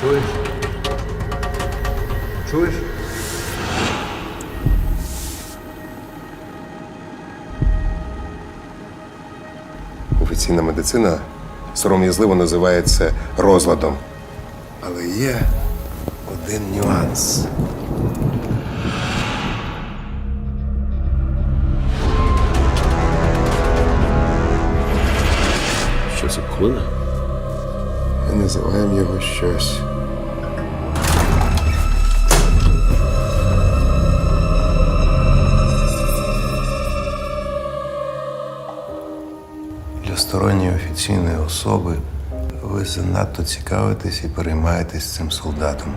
Чуєш? Чуєш? Офіційна медицина сором'язливо називається розладом. Але є один нюанс. Що це клина? Ми називаємо його щось. Сторонньої офіційної особи ви занадто цікавитесь і переймаєтесь цим солдатом.